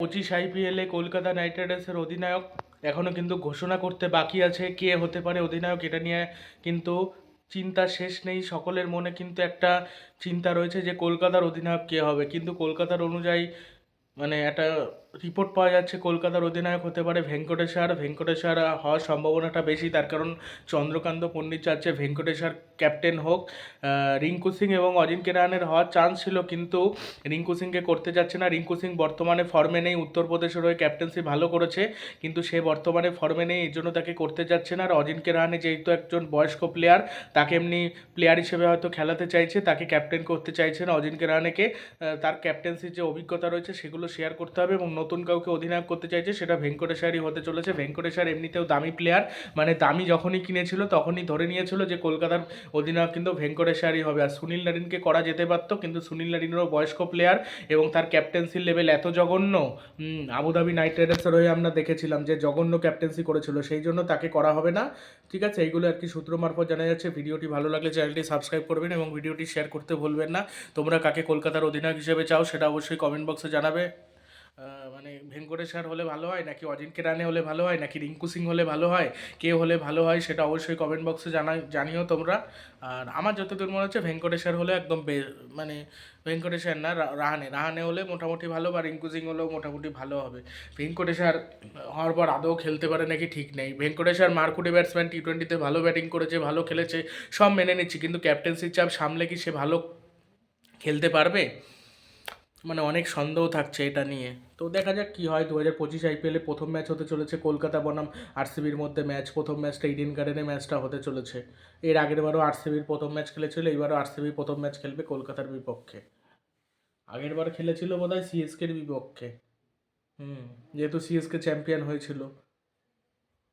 পঁচিশ আইপিএলে কলকাতা নাইট রাইডার্সের অধিনায়ক। এখনও কিন্তু ঘোষণা করতে বাকি আছে কে হতে পারে অধিনায়ক, এটা নিয়ে কিন্তু চিন্তা শেষ নেই। সকলের মনে কিন্তু একটা চিন্তা রয়েছে যে কলকাতার অধিনায়ক কে হবে। কিন্তু কলকাতার অনুযায়ী মানে একটা রিপোর্ট পাওয়া যাচ্ছে, কলকাতার অধিনায়ক হতে পারে ভেঙ্কটেশ্বর ভেঙ্কটেশ্বর হওয়ার সম্ভাবনাটা বেশি, তার কারণ চন্দ্রকান্ত পণ্ডিত চাচ্ছে ভেঙ্কটেশ্বর ক্যাপ্টেন হোক। রিঙ্কু সিং এবং অজিঙ্ক্য রাহানের হওয়ার চান্স ছিল, কিন্তু রিঙ্কু সিংকে করতে যাচ্ছে না। রিঙ্কু সিং বর্তমানে ফর্মে নেই, উত্তরপ্রদেশের হয়ে ক্যাপ্টেন্সি ভালো করেছে, কিন্তু সে বর্তমানে ফর্মে নেই এই জন্য তাকে করতে যাচ্ছে না। আর অজিঙ্ক্য রাহানে যেহেতু একজন বয়স্ক প্লেয়ার তাকে এমনি প্লেয়ার হিসেবে হয়তো খেলাতে চাইছে, তাকে ক্যাপ্টেন করতে চাইছে না অজিঙ্ক্য রাহানেকে তার ক্যাপ্টেন্সির যে অভিজ্ঞতা রয়েছে, সেগুলো শেয়ার করতে হবে এবং নতুন কাউকে অধিনায়ক করতে চাইছে, সেটা ভেঙ্কটেশ্বরই হতে চলেছে। ভেঙ্কটেশ্বর এমনিতেও দামি প্লেয়ার মানে দামি যখনই কিনেছিল তখনই ধরে নিয়েছিল যে কলকাতার অধিনায়ক কিন্তু ভেঙ্কটেশ্বরই হবে। আর সুনীল নারিনকে করা যেতে পারতো, কিন্তু সুনীল নারিনেরও বয়স্ক প্লেয়ার এবং তার ক্যাপ্টেন্সির লেভেল এত জঘন্য আবুধাবি নাইট রাইডার্সের হয়ে আমরা দেখেছিলাম যে জঘন্য ক্যাপ্টেন্সি করেছিল। সেই জন্য তাকে করা হবে না। ঠিক আছে, এইগুলো আর কি সূত্র মারফত জানা যাচ্ছে। ভিডিওটি ভালো লাগলে চ্যানেলটি সাবস্ক্রাইব করবেন এবং ভিডিওটি শেয়ার করতে ভুলবেন না। তোমরা কাকে কলকাতার অধিনায়ক হিসেবে চাও সেটা অবশ্যই কমেন্ট বক্সে জানাবে। মানে ভেঙ্কটেশ্বর হলে ভালো হয়, নাকি অজিঙ্ক্য রানে হলে ভালো হয়, নাকি রিঙ্কু সিং হলে ভালো হয়, কে হলে ভালো হয় সেটা অবশ্যই কমেন্ট বক্সে জানা জানিও তোমরা। আর আমার যতদূর মনে হচ্ছে ভেঙ্কটেশ্বর হলে একদম মানে ভেঙ্কটেশ্বর না রাহানে। রাহানে হলে মোটামুটি ভালো বা রিঙ্কু সিং হলেও মোটামুটি ভালো হবে। ভেঙ্কটেশ্বর হওয়ার পর আদৌ খেলতে পারে নাকি ঠিক নেই। ভেঙ্কটেশ্বর মারকুটে ব্যাটসম্যান টি টোয়েন্টিতে ভালো ব্যাটিং করেছে, ভালো খেলেছে, সব মেনে নিচ্ছি, কিন্তু ক্যাপ্টেন্সির চাপ সামলে কি সে ভালো খেলতে পারবে? মানে অনেক সন্দেহ থাকছে এটা নিয়ে। তো দেখা যাক কী হয়। দু হাজার পঁচিশ আইপিএলে প্রথম ম্যাচ হতে চলেছে কলকাতা বনাম। আরসিবির মধ্যে ম্যাচ প্রথম ম্যাচটা ইডেন গার্ডেনে ম্যাচটা হতে চলেছে। এর আগের বারও আরসিবির প্রথম ম্যাচ খেলেছিল, এইবারও আরসিবি প্রথম ম্যাচ খেলবে কলকাতার বিপক্ষে। আগের বার খেলেছিল বোধ হয় সিএসকের বিপক্ষে। হুম, যেহেতু সিএসকে চ্যাম্পিয়ন হয়েছিল।